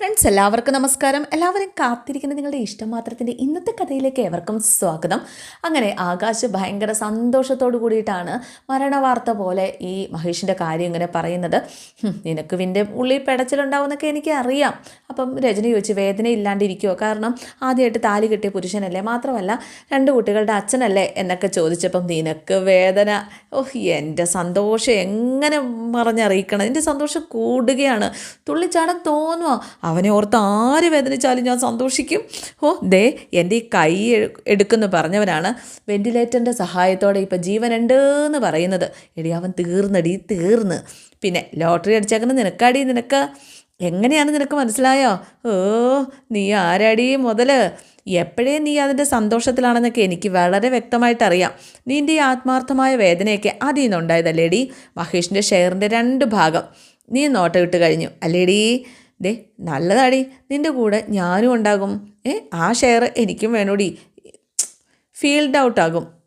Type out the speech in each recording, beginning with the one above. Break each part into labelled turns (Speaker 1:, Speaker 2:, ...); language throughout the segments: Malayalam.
Speaker 1: ഫ്രണ്ട്സ് എല്ലാവർക്കും നമസ്കാരം. എല്ലാവരും കാത്തിരിക്കുന്ന നിങ്ങളുടെ ഇഷ്ടമാത്രത്തിന്റെ ഇന്നത്തെ കഥയിലേക്ക് ഏവർക്കും സ്വാഗതം. അങ്ങനെ ആകാശ് ഭയങ്കര സന്തോഷത്തോടു കൂടിയിട്ടാണ് മരണവാർത്ത പോലെ ഈ മഹേഷിന്റെ കാര്യം ഇങ്ങനെ പറയുന്നത്. നിനക്ക് വിന്റെ ഉള്ളിൽ പെടച്ചിലുണ്ടാവുമെന്നൊക്കെ എനിക്ക് അറിയാം അപ്പം രജനി ചോദിച്ചു വേദന ഇല്ലാണ്ടിരിക്കുമോ കാരണം ആദ്യമായിട്ട് താലി കിട്ടിയ പുരുഷനല്ലേ? മാത്രമല്ല രണ്ട് കുട്ടികളുടെ അച്ഛനല്ലേ? എന്നൊക്കെ ചോദിച്ചപ്പം നിനക്ക് വേദന ഓഹ് എന്റെ സന്തോഷം എങ്ങനെ പറഞ്ഞറിയിക്കണം എന്റെ സന്തോഷം കൂടുകയാണ്. തുള്ളിച്ചാടാൻ തോന്നുക അവനെ ഓർത്ത് ആര് വേദനിച്ചാലും ഞാൻ സന്തോഷിക്കും. ഓ ദേ എന്റെ ഈ കൈ എടുക്കുന്നു പറഞ്ഞവനാണ് വെന്റിലേറ്ററിന്റെ സഹായത്തോടെ ഇപ്പം ജീവനുണ്ട് എന്ന് പറയുന്നത്. എടി അവൻ തീർന്നടി തീർന്ന്. പിന്നെ ലോട്ടറി അടിച്ചേക്കുന്നത് നിനക്കാടി നിനക്ക് എങ്ങനെയാണ് നിനക്ക് മനസ്സിലായോ? ഓ നീ ആരാടി മുതൽ എപ്പോഴേ നീ അതിന്റെ സന്തോഷത്തിലാണെന്നൊക്കെ എനിക്ക് വളരെ വ്യക്തമായിട്ട് അറിയാം നിന്റെ ഈ ആത്മാർത്ഥമായ വേദനയൊക്കെ അതിൽ നിന്നുണ്ടായതല്ലേടി? മഹേഷിന്റെ ഷെയറിന്റെ രണ്ട് ഭാഗം. നീ നോട്ടം ഇട്ട് കഴിഞ്ഞു. അല്ലേടി? ദേ നല്ലതാടി. നിന്റെ കൂടെ ഞാനും ഉണ്ടാകും. ഏ ആ ഷെയർ എനിക്കും വേണോടി. ഫീൽഡ് ഔട്ടാകും.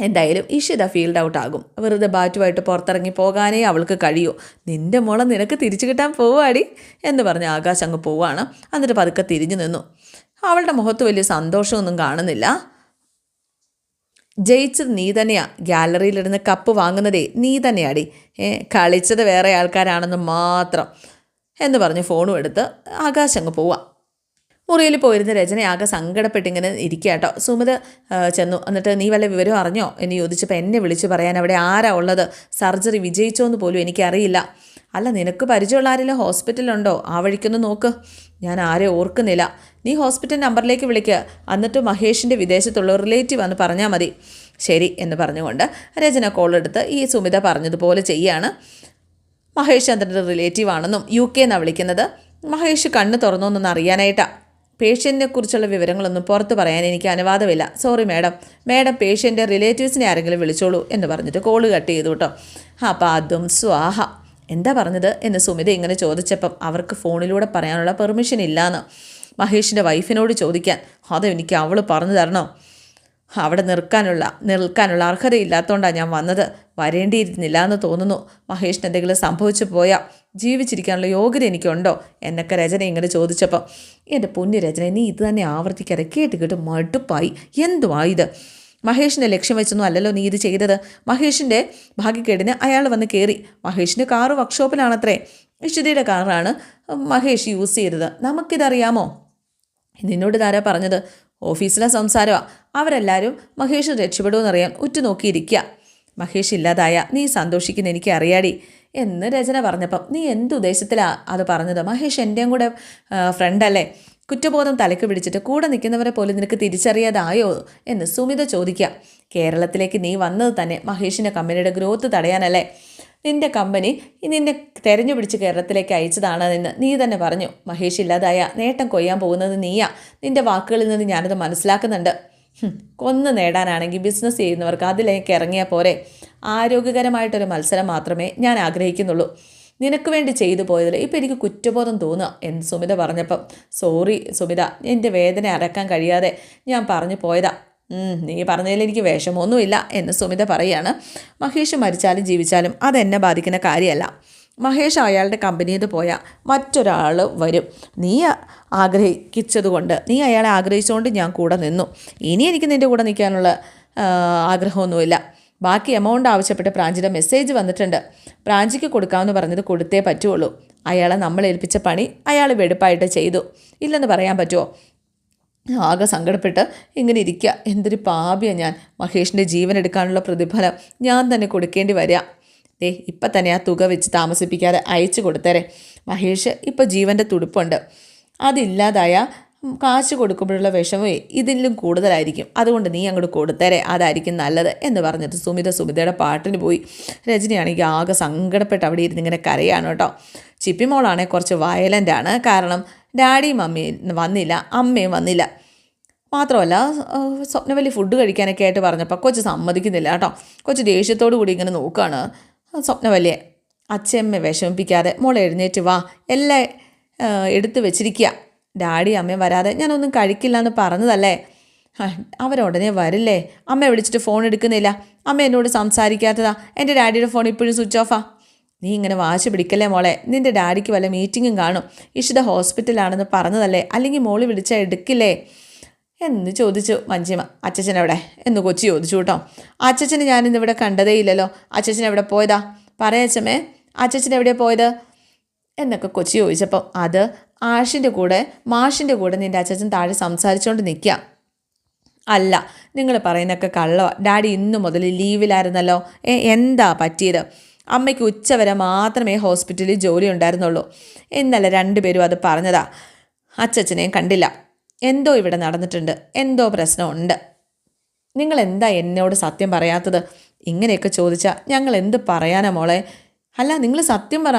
Speaker 1: എന്തായാലും ഇഷിത ഫീൽഡ് ഔട്ട് ആകും. വെറുതെ ബാറ്റുമായിട്ട് പുറത്തിറങ്ങി പോകാനേ അവൾക്ക് കഴിയൂ. നിന്റെ മോളെ നിനക്ക് തിരിച്ചു കിട്ടാൻ പോവാടി എന്ന് പറഞ്ഞ് ആകാശ് അങ്ങ് പോവാണ്. എന്നിട്ട് പതുക്കെ തിരിഞ്ഞു നിന്നു. അവളുടെ മുഖത്ത് വലിയ സന്തോഷമൊന്നും കാണുന്നില്ല. ജയിച്ചത് നീ തന്നെയാ. ഗ്യാലറിയിലിരുന്ന് കപ്പ് വാങ്ങുന്നതേ നീ തന്നെയാടി. ഏ കളിച്ചത് വേറെ ആൾക്കാരാണെന്ന് മാത്രം എന്ന് പറഞ്ഞ് ഫോണും എടുത്ത് ആകാശ് അങ്ങ് പോവാം. മുറിയിൽ പോയിരുന്ന രചന ആകെ സങ്കടപ്പെട്ടിങ്ങനെ ഇരിക്കുക കേട്ടോ സുമിത ചെന്നു. എന്നിട്ട് നീ വല്ല വിവരം അറിഞ്ഞോ? എന്ന് ചോദിച്ചപ്പോൾ എന്നെ വിളിച്ച് പറയാൻ അവിടെ ആരാ ഉള്ളത്? സർജറി വിജയിച്ചോ എന്ന് പോലും എനിക്കറിയില്ല. അല്ല നിനക്ക് പരിചയമുള്ള ആരെങ്കിലും ഹോസ്പിറ്റലുണ്ടോ ആ വഴിക്കൊന്ന് നോക്ക്. ഞാൻ ആരെ ഓർക്കുന്നില്ല. നീ ഹോസ്പിറ്റൽ നമ്പറിലേക്ക് വിളിക്കുക എന്നിട്ട് മഹേഷിന്റെ വിദേശത്തുള്ള റിലേറ്റീവ് എന്ന് പറഞ്ഞാൽ മതി. ശരി എന്ന് പറഞ്ഞുകൊണ്ട് രചന കോൾ എടുത്ത് ഈ സുമിത പറഞ്ഞതുപോലെ ചെയ്യാണ്. മഹേഷ് ചന്ദ്രന്റെ റിലേറ്റീവ് ആണെന്നും യു കെ എന്നാണ് വിളിക്കുന്നത്. മഹേഷ് കണ്ണ് തുറന്നോന്നൊന്ന് അറിയാനായിട്ടാ. പേഷ്യന്റിനെ കുറിച്ചുള്ള വിവരങ്ങളൊന്നും പുറത്ത് പറയാൻ എനിക്ക് അനുവാദമില്ല. സോറി മാഡം മാഡം പേഷ്യന്റെ റിലേറ്റീവ്സിനെ ആരെങ്കിലും വിളിച്ചോളൂ എന്ന് പറഞ്ഞിട്ട് കോൾ കട്ട് ചെയ്തു കേട്ടോ. അപ്പം അതും സ്വാഹ. എന്താ പറഞ്ഞത്? എന്ന് സുമിത ഇങ്ങനെ ചോദിച്ചപ്പം അവർക്ക് ഫോണിലൂടെ പറയാനുള്ള പെർമിഷൻ ഇല്ലാന്ന് മഹേഷിന്റെ വൈഫിനോട് ചോദിക്കാൻ. അത് എനിക്ക് അവൾ പറഞ്ഞു തരണോ? അവിടെ നിൽക്കാനുള്ള നിൽക്കാനുള്ള അർഹതയില്ലാത്തതുകൊണ്ടാണ് ഞാൻ വന്നത്. വരേണ്ടിയിരുന്നില്ല എന്ന് തോന്നുന്നു. മഹേഷിന് എന്തെങ്കിലും സംഭവിച്ചു പോയാൽ ജീവിച്ചിരിക്കാനുള്ള യോഗ്യത എനിക്കുണ്ടോ? എന്നൊക്കെ രചന ഇങ്ങനെ ചോദിച്ചപ്പോൾ എന്റെ പുണ്യ രചന നീ ഇത് തന്നെ ആവർത്തിക്കാതെ കേട്ട് കേട്ട് മടുപ്പായി. എന്തുവാ ഇത്? മഹേഷിന്റെ ലക്ഷ്യം വെച്ചൊന്നും അല്ലല്ലോ നീ ഇത് ചെയ്തത്. മഹേഷിന്റെ ഭാഗ്യക്കേടിന് അയാൾ വന്ന് കയറി മഹേഷിന്റെ കാറ് വർക്ക്ഷോപ്പിലാണത്രേ. ഇഷിതയുടെ കാറാണ് മഹേഷ് യൂസ് ചെയ്തത്. നമുക്കിതറിയാമോ? നിന്നോട് ഇതാരാ പറഞ്ഞത്? ഓഫീസിലെ സംസാരമാണ് അവരെല്ലാവരും മഹേഷ് രക്ഷപ്പെടുമെന്നറിയാൻ ഉറ്റുനോക്കിയിരിക്കുക മഹേഷ് ഇല്ലാതായ നീ സന്തോഷിക്കുന്ന എനിക്ക് അറിയാടി എന്ന് രചന പറഞ്ഞപ്പം നീ എന്ത് ഉദ്ദേശത്തിലാണ് അത് പറഞ്ഞത്? മഹേഷ് എന്റെയും കൂടെ ഫ്രണ്ടല്ലേ കുറ്റബോധം തലക്ക് പിടിച്ചിട്ട് കൂടെ നിൽക്കുന്നവരെ പോലും നിനക്ക് തിരിച്ചറിയാതായോ? എന്ന് സുമിത ചോദിക്കാം കേരളത്തിലേക്ക് നീ വന്നത് തന്നെ മഹേഷിന്റെ കമ്പനിയുടെ ഗ്രോത്ത് തടയാനല്ലേ? നിന്റെ കമ്പനി നിന്നെ തെരഞ്ഞു പിടിച്ച് കേരളത്തിലേക്ക് അയച്ചതാണെന്ന് നീ തന്നെ പറഞ്ഞു. മഹേഷ് ഇല്ലാതായ നേട്ടം കൊയ്യാൻ പോകുന്നത് നീയാ. നിന്റെ വാക്കുകളിൽ നിന്ന് ഞാനത് മനസ്സിലാക്കുന്നുണ്ട്. കൊന്ന് നേടാനാണെങ്കിൽ ബിസിനസ് ചെയ്യുന്നവർക്ക് അതിലേക്ക് ഇറങ്ങിയാൽ പോരെ. ആരോഗ്യകരമായിട്ടൊരു മത്സരം മാത്രമേ ഞാൻ ആഗ്രഹിക്കുന്നുള്ളൂ. നിനക്ക് വേണ്ടി ചെയ്തു പോയതിൽ ഇപ്പം എനിക്ക് കുറ്റബോധം തോന്നുക എന്ന് സുമിത പറഞ്ഞപ്പം. സോറി സുമിത എന്റെ വേദന അടക്കാൻ കഴിയാതെ ഞാൻ പറഞ്ഞു പോയതാ. നീ പറഞ്ഞതിൽ എനിക്ക് വിഷമമൊന്നുമില്ല എന്ന് സുമിത പറയുകയാണ് മഹേഷ് മരിച്ചാലും ജീവിച്ചാലും അതെന്നെ ബാധിക്കുന്ന കാര്യമല്ല. മഹേഷ് അയാളുടെ കമ്പനിയിൽ പോയാൽ മറ്റൊരാൾ വരും. നീ ആഗ്രഹിച്ചതുകൊണ്ട് നീ അയാളെ ആഗ്രഹിച്ചുകൊണ്ട് ഞാൻ കൂടെ നിന്നു. ഇനി എനിക്ക് നിന്റെ കൂടെ നിൽക്കാനുള്ള ആഗ്രഹമൊന്നുമില്ല. ബാക്കി എമൗണ്ട് ആവശ്യപ്പെട്ട് പ്രാഞ്ചിയുടെ മെസ്സേജ് വന്നിട്ടുണ്ട്. പ്രാഞ്ചിക്ക് കൊടുക്കാമെന്ന് പറഞ്ഞത് കൊടുത്തേ പറ്റുള്ളൂ. അയാളെ നമ്മൾ ഏൽപ്പിച്ച പണി അയാൾ വെടുപ്പായിട്ട് ചെയ്തു. ഇല്ലെന്ന് പറയാൻ പറ്റുമോ ആകെ സങ്കടപ്പെട്ട് ഇങ്ങനെ ഇരിക്കുക എന്തൊരു പാപിയാണ് ഞാൻ. മഹേഷിന്റെ ജീവൻ എടുക്കാനുള്ള പ്രതിഫലം ഞാൻ തന്നെ കൊടുക്കേണ്ടി വരിക ദേ ഇപ്പം തന്നെ ആ തുക വെച്ച് താമസിപ്പിക്കാതെ അയച്ചു കൊടുത്തേരെ. മഹേഷ് ഇപ്പോൾ ജീവന്റെ തുടുപ്പുണ്ട്. അതില്ലാതായ കാശ് കൊടുക്കുമ്പോഴുള്ള വിഷമമേ ഇതിലും കൂടുതലായിരിക്കും. അതുകൊണ്ട് നീ അങ്ങോട്ട് കൊടുത്തേരെ. അതായിരിക്കും നല്ലത് എന്ന് പറഞ്ഞിട്ട് സുമിത സുമിതയുടെ പാട്ടിന് പോയി. രജനിയാണെങ്കിൽ ആകെ സങ്കടപ്പെട്ട് അവിടെ ഇരുന്ന് ഇങ്ങനെ കരയാണ് കേട്ടോ. ചിപ്പിമോളാണെങ്കിൽ കുറച്ച് വയലന്റ് ആണ്. കാരണം ഡാഡിയും അമ്മയും വന്നില്ല അമ്മയും വന്നില്ല. മാത്രമല്ല സ്വപ്നവലി ഫുഡ് കഴിക്കാനൊക്കെ ആയിട്ട് പറഞ്ഞപ്പോൾ കൊച്ച് സമ്മതിക്കുന്നില്ല കേട്ടോ. കൊച്ച് ദേഷ്യത്തോടു കൂടി ഇങ്ങനെ നോക്കുകയാണ് സ്വപ്നവല്ലിയെ. അച്ഛയമ്മ വിഷമിപ്പിക്കാതെ മോളെ എഴുന്നേറ്റ് വാ. എല്ലാം എടുത്തു വെച്ചിരിക്കുക ഡാഡി അമ്മയും വരാതെ ഞാനൊന്നും കഴിക്കില്ല എന്ന് പറഞ്ഞതല്ലേ അവരുടനെ വരില്ലേ? അമ്മ വിളിച്ചിട്ട് ഫോൺ എടുക്കുന്നില്ല. അമ്മ എന്നോട് സംസാരിക്കാത്തതാ. എന്റെ ഡാഡിയുടെ ഫോൺ ഇപ്പോഴും സ്വിച്ച് ഓഫാ. നീ ഇങ്ങനെ വാശി പിടിക്കല്ലേ മോളെ? നിന്റെ ഡാഡിക്ക് വല്ല മീറ്റിങ്ങും കാണും. ഇഷിത ഹോസ്പിറ്റലാണെന്ന് പറഞ്ഞതല്ലേ? അല്ലെങ്കിൽ മോൾ വിളിച്ചാൽ എടുക്കില്ലേ? എന്ന് ചോദിച്ചു മഞ്ജിമ. അച്ഛച്ചൻ എവിടെ എന്ന് കൊച്ചി ചോദിച്ചു കേട്ടോ. അച്ചച്ചന് ഞാനിന്നിവിടെ കണ്ടതേ ഇല്ലല്ലോ. അച്ഛച്ചൻ എവിടെ പോയതാ? പറയച്ചമ്മേ അച്ചച്ചൻ എവിടെ പോയത്? എന്നൊക്കെ കൊച്ചി ചോദിച്ചപ്പോൾ അത് ആഷിന്റെ കൂടെ മാഷിന്റെ കൂടെ നിന്റെ അച്ഛച്ചൻ താഴെ സംസാരിച്ചുകൊണ്ട് നിൽക്കുക അല്ല നിങ്ങൾ പറയുന്നൊക്കെ കള്ളോ ഡാഡി ഇന്നു മുതൽ ലീവിലായിരുന്നല്ലോ. ഏ എന്താ പറ്റിയത്? അമ്മയ്ക്ക് ഉച്ചവരെ മാത്രമേ ഹോസ്പിറ്റലിൽ ജോലി ഉണ്ടായിരുന്നുള്ളൂ. ഇന്നലെ രണ്ടുപേരും അത് പറഞ്ഞതാ. അച്ചച്ചനെയും കണ്ടില്ല. എന്തോ ഇവിടെ നടന്നിട്ടുണ്ട്. എന്തോ പ്രശ്നമുണ്ട്. നിങ്ങൾ എന്താ എന്നോട് സത്യം പറയാത്തത്? ഇങ്ങനെയൊക്കെ ചോദിച്ചാൽ ഞങ്ങൾ എന്ത് പറയാനാ മോളെ? അല്ല നിങ്ങൾ സത്യം പറ.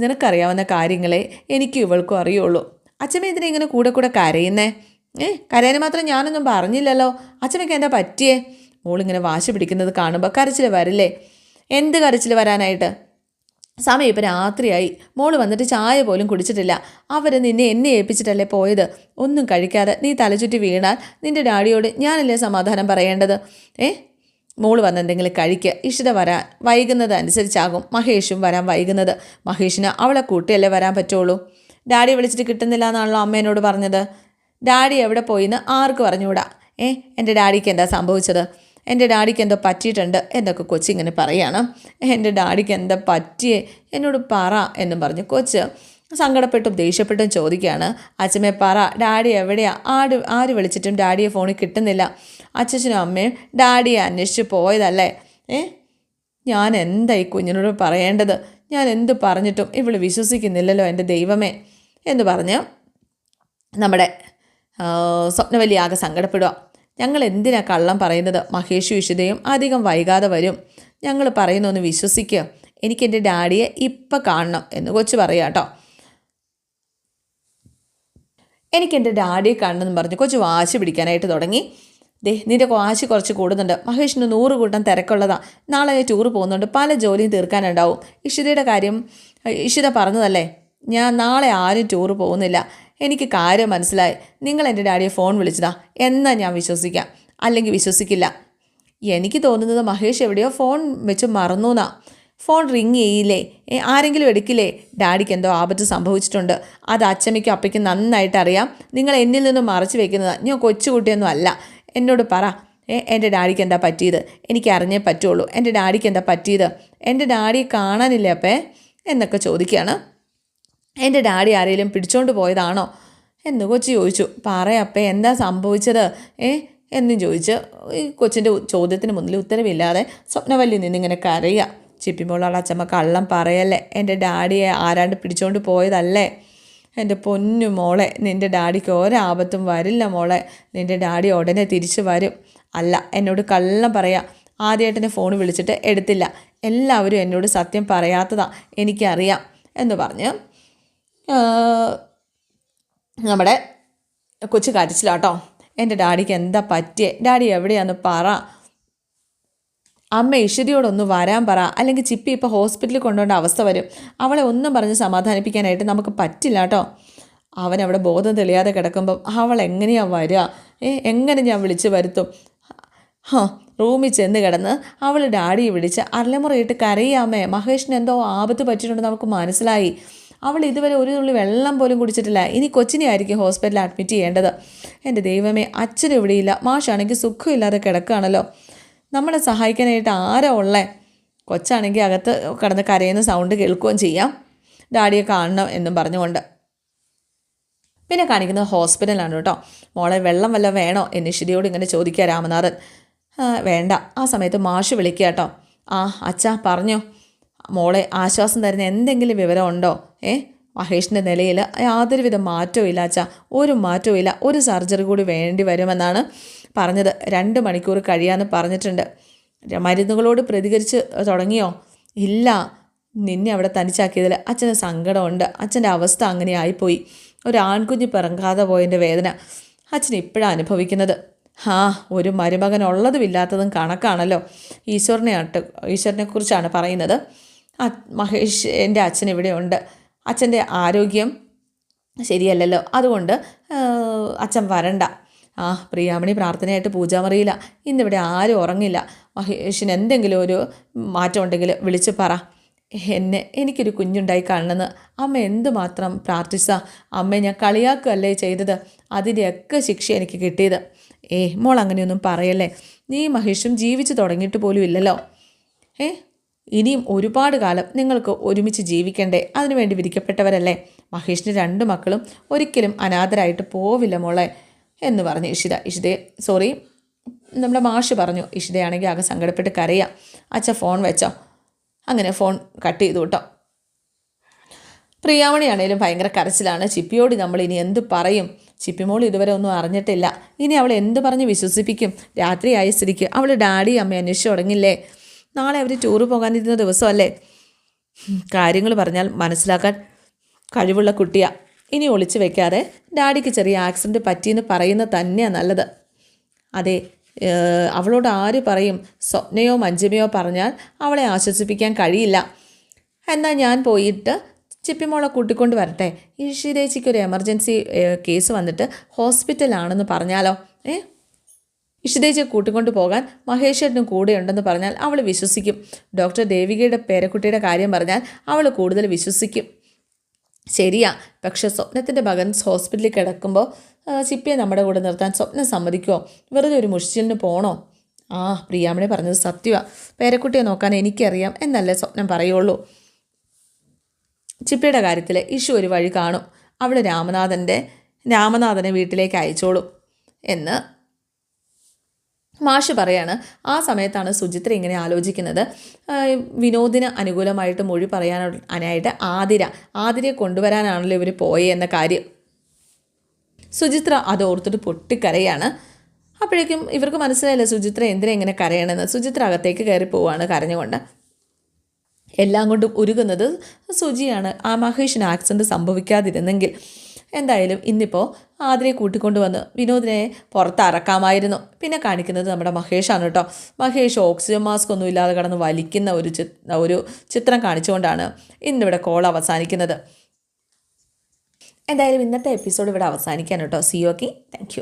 Speaker 1: നിനക്കറിയാവുന്ന കാര്യങ്ങളെ എനിക്കും ഇവൾക്കും അറിയുള്ളൂ. അച്ഛമ്മ ഇതിനെ ഇങ്ങനെ കൂടെ കൂടെ കരയുന്നേ? ഏ കരയാൻ മാത്രം ഞാനൊന്നും പറഞ്ഞില്ലല്ലോ. അച്ഛമ്മയ്ക്ക് എന്താ പറ്റിയേ? മോളിങ്ങനെ വാശി പിടിക്കുന്നത് കാണുമ്പോൾ കരച്ചിൽ വരില്ലേ? എന്ത് കരച്ചിൽ വരാനായിട്ട്? സമയം ഇപ്പം രാത്രിയായി. മോൾ വന്നിട്ട് ചായ പോലും കുടിച്ചിട്ടില്ല. അവർ നിന്നെ എന്നെ ഏൽപ്പിച്ചിട്ടല്ലേ പോയത്? ഒന്നും കഴിക്കാതെ നീ തലചുറ്റി വീണാൽ നിന്റെ ഡാഡിയോട് ഞാനല്ലേ സമാധാനം പറയേണ്ടത്? ഏ? മോൾ വന്ന് എന്തെങ്കിലും കഴിക്കുക ഇഷിത വരാൻ വൈകുന്നത് അനുസരിച്ചാകും. മഹേഷും വരാൻ വൈകുന്നത്. മഹേഷിന് അവളെ കൂട്ടിയല്ലേ വരാൻ പറ്റുള്ളൂ. ഡാഡി വിളിച്ചിട്ട് കിട്ടുന്നില്ല എന്നാണല്ലോ അമ്മേനോട് പറഞ്ഞത്. ഡാഡി എവിടെ പോയിന്ന് ആർക്ക് പറഞ്ഞുകൂടാ? ഏ? എന്റെ ഡാഡിക്ക് എന്താ സംഭവിച്ചത്? എന്റെ ഡാഡിക്ക് എന്തോ പറ്റിയിട്ടുണ്ട് എന്നൊക്കെ കൊച്ചി ഇങ്ങനെ പറയാണ്. എന്റെ ഡാഡിക്ക് എന്താ പറ്റിയേ? എന്നോട് പറ എന്നും പറഞ്ഞു. കൊച്ച് സങ്കടപ്പെട്ടും ദേഷ്യപ്പെട്ടും ചോദിക്കുകയാണ്. അച്ഛമ്മേ പറ. ഡാഡി എവിടെയാ? ആട് ആര് വിളിച്ചിട്ടും ഡാഡിയെ ഫോണിൽ കിട്ടുന്നില്ല. അച്ഛനും അമ്മയും ഡാഡിയെ അന്വേഷിച്ച് പോയതല്ലേ? ഏ? ഞാൻ എന്താ ഈ കുഞ്ഞിനോട് പറയേണ്ടത്? ഞാൻ എന്ത് പറഞ്ഞിട്ടും ഇവൾ വിശ്വസിക്കുന്നില്ലല്ലോ എന്റെ ദൈവമേ എന്ന് പറഞ്ഞ് നമ്മുടെ സ്വപ്നവലിയാകെ സങ്കടപ്പെടുക ഞങ്ങൾ എന്തിനാ കള്ളം പറയുന്നത്? മഹേഷ് വിശുദ്ധയും അധികം വൈകാതെ വരും. ഞങ്ങൾ പറയുന്നൊന്ന് വിശ്വസിക്കുക എനിക്ക് എന്റെ ഡാഡിയെ ഇപ്പം കാണണം എന്ന് കൊച്ചു പറയാട്ടോ എനിക്ക് എന്റെ ഡാഡിയെ കാണണമെന്ന് പറഞ്ഞ് കൊച്ചു വാശി പിടിക്കാനായിട്ട് തുടങ്ങി. ദേ നിന്റെ വാശി കുറച്ച് കൂടുന്നുണ്ട്. മഹേഷിന് നൂറ് കൂട്ടം തിരക്കുള്ളതാണ് നാളെ ടൂർ പോകുന്നുണ്ട്. പല ജോലിയും തീർക്കാനുണ്ടാവും. ഇഷിതയുടെ കാര്യം ഇഷിത പറഞ്ഞതല്ലേ? ഞാൻ നാളെ ആരും ടൂർ പോകുന്നില്ല. എനിക്ക് കാര്യം മനസ്സിലായി. നിങ്ങൾ എന്റെ ഡാഡിയെ ഫോൺ വിളിച്ചതാ. എന്നാ ഞാൻ വിശ്വസിക്കാം. അല്ലെങ്കിൽ വിശ്വസിക്കില്ല. എനിക്ക് തോന്നുന്നത് മഹേഷ് എവിടെയോ ഫോൺ വെച്ച് മറന്നു എന്നാ ഫോൺ റിങ് ചെയ്യില്ലേ ആരെങ്കിലും എടുക്കില്ലേ? ഡാഡിക്ക് എന്തോ ആപത്ത് സംഭവിച്ചിട്ടുണ്ട്. അത് അച്ചമ്മയ്ക്കും അപ്പയ്ക്കും നന്നായിട്ട് അറിയാം. നിങ്ങൾ എന്നിൽ നിന്നും മറച്ചു വെക്കുന്നത്. ഞാൻ കൊച്ചുകുട്ടിയൊന്നും അല്ല. എന്നോട് പറ. എന്റെ ഡാഡിക്ക് എന്താ പറ്റിയത്? എനിക്ക് അറിഞ്ഞേ പറ്റുള്ളൂ. എന്റെ ഡാഡിക്ക് എന്താ പറ്റിയത്? എന്റെ ഡാഡിയെ കാണാനില്ല അപ്പേ? എന്നൊക്കെ ചോദിക്കുകയാണ്. എന്റെ ഡാഡി ആരെങ്കിലും പിടിച്ചോണ്ട് പോയതാണോ? എന്ന് കൊച്ചു ചോദിച്ചു. പറയപ്പേ എന്താ സംഭവിച്ചത്? ഏ? എന്നും ചോദിച്ച് ഈ കൊച്ചിന്റെ ചോദ്യത്തിന് മുന്നിൽ ഉത്തരവില്ലാതെ സ്വപ്നവല്ലി നിന്നിങ്ങനെ കരയുക. ചിപ്പിമ്പോളുള്ള അച്ഛമ്മ കള്ളം പറയല്ലേ? എന്റെ ഡാഡിയെ ആരാണ്ട് പിടിച്ചോണ്ട് പോയതല്ലേ? എന്റെ പൊന്നു മോളെ നിന്റെ ഡാഡിക്ക് ഒരാപത്തും വരില്ല മോളെ. നിന്റെ ഡാഡി ഉടനെ തിരിച്ചു വരും. അല്ല എന്നോട് കള്ളം പറയാം. ആദ്യമായിട്ടെന്നെ ഫോൺ വിളിച്ചിട്ട് എടുത്തില്ല. എല്ലാവരും എന്നോട് സത്യം പറയാത്തതാണ് എനിക്കറിയാം എന്ന് പറഞ്ഞ് നമ്മുടെ കൊച്ചു കരച്ചിലാട്ടോ. എന്റെ ഡാഡിക്ക് എന്താ പറ്റിയേ? ഡാഡി എവിടെയാന്ന് പറ. അമ്മ ഈശ്വരിയോടൊന്ന് വരാൻ പറ. അല്ലെങ്കിൽ ചിപ്പി ഇപ്പോൾ ഹോസ്പിറ്റലിൽ കൊണ്ടുപോകേണ്ട അവസ്ഥ വരും. അവളെ ഒന്നും പറഞ്ഞ് സമാധാനിപ്പിക്കാനായിട്ട് നമുക്ക് പറ്റില്ല കേട്ടോ. അവൻ അവിടെ ബോധം തെളിയാതെ കിടക്കുമ്പം അവൾ എങ്ങനെയാ വരിക ഏ എങ്ങനെ ഞാൻ വിളിച്ച് വരുത്തും? ഹാ റൂമിൽ ചെന്ന് കിടന്ന് അവൾ ഡാഡിയെ വിളിച്ച് അരലമുറയിട്ട് കരയാമേ മഹേഷിന് എന്തോ ആപത്ത് പറ്റിയിട്ടുണ്ടെന്ന് നമുക്ക് മനസ്സിലായി. അവൾ ഇതുവരെ ഒരു തുള്ളി വെള്ളം പോലും കുടിച്ചിട്ടില്ല. ഇനി കൊച്ചിനെ ആയിരിക്കും ഹോസ്പിറ്റലിൽ അഡ്മിറ്റ് ചെയ്യേണ്ടത്. എന്റെ ദൈവമേ അച്ഛനും ഇവിടെയില്ല മാഷാണെങ്കിൽ സുഖമില്ലാതെ കിടക്കുകയാണല്ലോ. നമ്മളെ സഹായിക്കാനായിട്ട് ആരാ ഉള്ളേ? കൊച്ചാണെങ്കിൽ അകത്ത് കിടന്ന് കരയുന്ന സൗണ്ട് കേൾക്കുകയും ചെയ്യാം. ഡാഡിയെ കാണണം എന്നും പറഞ്ഞുകൊണ്ട്. പിന്നെ കാണിക്കുന്നത് ഹോസ്പിറ്റലാണ് കേട്ടോ. മോളെ വെള്ളം വല്ല വേണോ? എന്ന് ശരിയോട് ഇങ്ങനെ ചോദിക്കുക രാമനാഥൻ. വേണ്ട. ആ സമയത്ത് മാഷ് വിളിക്കുക കേട്ടോ. ആ അച്ഛാ പറഞ്ഞോ. മോളെ ആശ്വാസം തരുന്ന എന്തെങ്കിലും വിവരം ഉണ്ടോ? ഏ? മഹേഷിന്റെ നിലയിൽ യാതൊരുവിധ മാറ്റവും ഇല്ല അച്ഛാ. ഒരു മാറ്റവും ഇല്ല. ഒരു സർജറി കൂടി വേണ്ടി വരുമെന്നാണ് പറഞ്ഞത്. രണ്ട് മണിക്കൂർ കഴിയാമെന്ന് പറഞ്ഞിട്ടുണ്ട്. മരുന്നുകളോട് പ്രതികരിച്ച് തുടങ്ങിയോ? ഇല്ല. നിന്നെ അവിടെ തനിച്ചാക്കിയതിൽ അച്ഛന് സങ്കടമുണ്ട്. അച്ഛന്റെ അവസ്ഥ അങ്ങനെ ആയിപ്പോയി. ഒരു ആൺകുഞ്ഞ് പോയതിന്റെ വേദന അച്ഛൻ ഇപ്പോഴാണ് അനുഭവിക്കുന്നത്. ആ ഒരു മരുമകൻ ഉള്ളതും ഇല്ലാത്തതും കണക്കാണല്ലോ. ഈശ്വരനെ ഈശ്വരനെക്കുറിച്ചാണ് പറയുന്നത്. മഹേഷ് എന്റെ അച്ഛൻ ഇവിടെയുണ്ട്. അച്ഛന്റെ ആരോഗ്യം ശരിയല്ലല്ലോ. അതുകൊണ്ട് അച്ഛൻ വരണ്ട. ആ പ്രിയാമണി പ്രാർത്ഥനയായിട്ട് പൂജാമറിയില്ല. ഇന്നിവിടെ ആരും ഉറങ്ങില്ല. മഹേഷിന് എന്തെങ്കിലും ഒരു മാറ്റം ഉണ്ടെങ്കിൽ വിളിച്ച് പറ. എന്നെ എനിക്കൊരു കുഞ്ഞുണ്ടായി കാണണമെന്ന്. അമ്മ എന്തുമാത്രം പ്രാർത്ഥിച്ച? അമ്മ ഞാൻ കളിയാക്കുകയല്ലേ ചെയ്തത്? അതിന്റെയൊക്കെ ശിക്ഷ എനിക്ക് കിട്ടിയത്. ഏ മോൾ അങ്ങനെയൊന്നും പറയല്ലേ? നീ മഹേഷും ജീവിച്ചു തുടങ്ങിയിട്ട് പോലും ഇല്ലല്ലോ. ഏ ഇനിയും ഒരുപാട് കാലം നിങ്ങൾക്ക് ഒരുമിച്ച് ജീവിക്കണ്ടേ? അതിനുവേണ്ടി വിധിക്കപ്പെട്ടവരല്ലേ? മഹേഷിന് രണ്ട് മക്കളും ഒരിക്കലും അനാഥരായിട്ട് പോവില്ല മോളെ എന്ന് പറഞ്ഞു ഇഷിത. ഇഷിതയെ സോറി നമ്മുടെ മാഷ് പറഞ്ഞു. ഇഷിതയാണെങ്കിൽ ആകെ സങ്കടപ്പെട്ട് കരയാം. അച്ഛ ഫോൺ വെച്ചോ. അങ്ങനെ ഫോൺ കട്ട് ചെയ്തു കേട്ടോ. പ്രിയാമണിയാണേലും ഭയങ്കര കരച്ചിലാണ്. ചിപ്പിയോട് നമ്മൾ ഇനി എന്ത് പറയും? ചിപ്പിമോൾ ഇതുവരെ ഒന്നും അറിഞ്ഞിട്ടില്ല. ഇനി അവൾ എന്ത് പറഞ്ഞ് വിശ്വസിപ്പിക്കും? രാത്രിയായ സ്ഥിതിക്ക് അവൾ ഡാഡി അമ്മ അന്വേഷിച്ച് തുടങ്ങില്ലേ? നാളെ അവർ ടൂറ് പോകാനിരുന്ന ദിവസമല്ലേ? കാര്യങ്ങൾ പറഞ്ഞാൽ മനസ്സിലാക്കാൻ കഴിവുള്ള കുട്ടിയാ. ഇനി ഒളിച്ചു വെക്കാതെ ഡാഡിക്ക് ചെറിയ ആക്സിഡന്റ് പറ്റിയെന്ന് പറയുന്നത് തന്നെയാണ് നല്ലത്. അതെ അവളോട് ആര് പറയും? സ്വപ്നയോ മഞ്ജമയോ പറഞ്ഞാൽ അവളെ ആശ്വസിപ്പിക്കാൻ കഴിയില്ല. എന്നാൽ ഞാൻ പോയിട്ട് ചിപ്പിമോളെ കൂട്ടിക്കൊണ്ട് വരട്ടെ. ഈ ഒരു എമർജൻസി കേസ് വന്നിട്ട് ഹോസ്പിറ്റലാണെന്ന് പറഞ്ഞാലോ? ഏ ഇഷിതേച്ചിയെ കൂട്ടിക്കൊണ്ടു പോകാൻ മഹേഷേട്ടനും കൂടെയുണ്ടെന്ന് പറഞ്ഞാൽ അവൾ വിശ്വസിക്കും. ഡോക്ടർ ദേവികയുടെ പേരക്കുട്ടിയുടെ കാര്യം പറഞ്ഞാൽ അവൾ കൂടുതൽ വിശ്വസിക്കും. ശരിയാ പക്ഷെ സ്വപ്നത്തിന്റെ മകൻ ഹോസ്പിറ്റലിൽ കിടക്കുമ്പോൾ ചിപ്പിയെ നമ്മുടെ കൂടെ നിർത്താൻ സ്വപ്നം സമ്മതിക്കുമോ വെറുതെ ഒരു മുഷിച്ചിലിന് പോണോ? ആ പ്രിയാമണി പറഞ്ഞത് സത്യമാണ് പേരക്കുട്ടിയെ നോക്കാൻ എനിക്കറിയാം എന്നല്ലേ സ്വപ്നം പറയുള്ളൂ. ചിപ്പിയുടെ കാര്യത്തിൽ ഇഷു ഒരു വഴി കാണും. അവൾ രാമനാഥന്റെ രാമനാഥനെ വീട്ടിലേക്ക് അയച്ചോളും എന്ന് മാഷ് പറയാണ് ആ സമയത്താണ് സുചിത്ര ഇങ്ങനെ ആലോചിക്കുന്നത്. വിനോദിന് അനുകൂലമായിട്ട് മൊഴി പറയാനായിട്ട് ആതിര ആതിരയെ കൊണ്ടുവരാനാണല്ലോ ഇവർ പോയേ എന്ന കാര്യം. സുചിത്ര അത് ഓർത്തിട്ട് പൊട്ടിക്കരയാണ്. അപ്പോഴേക്കും ഇവർക്ക് മനസ്സിലായില്ല സുചിത്ര എന്തിനാ ഇങ്ങനെ കരയണമെന്ന് സുചിത്ര അകത്തേക്ക് കയറി പോവുകയാണ് കരഞ്ഞുകൊണ്ട്. എല്ലാം കൊണ്ടും ഉരുകുന്നത് സുജിയാണ് ആ മഹേഷിന് ആക്സിഡന്റ് സംഭവിക്കാതിരുന്നെങ്കിൽ എന്തായാലും ഇന്നിപ്പോൾ ആതിരെ കൂട്ടിക്കൊണ്ടുവന്ന് വിനോദിനെ പുറത്തിറക്കാമായിരുന്നു. പിന്നെ കാണിക്കുന്നത് നമ്മുടെ മഹേഷാണ് കേട്ടോ. മഹേഷ് ഓക്സിജൻ മാസ്ക് ഒന്നും ഇല്ലാതെ കിടന്ന് വലിക്കുന്ന ഒരു ഒരു ചിത്രം കാണിച്ചുകൊണ്ടാണ് ഇന്നിവിടെ കോൾ അവസാനിക്കുന്നത്. എന്തായാലും ഇന്നത്തെ എപ്പിസോഡ് ഇവിടെ അവസാനിക്കാൻ കേട്ടോ. C okay thank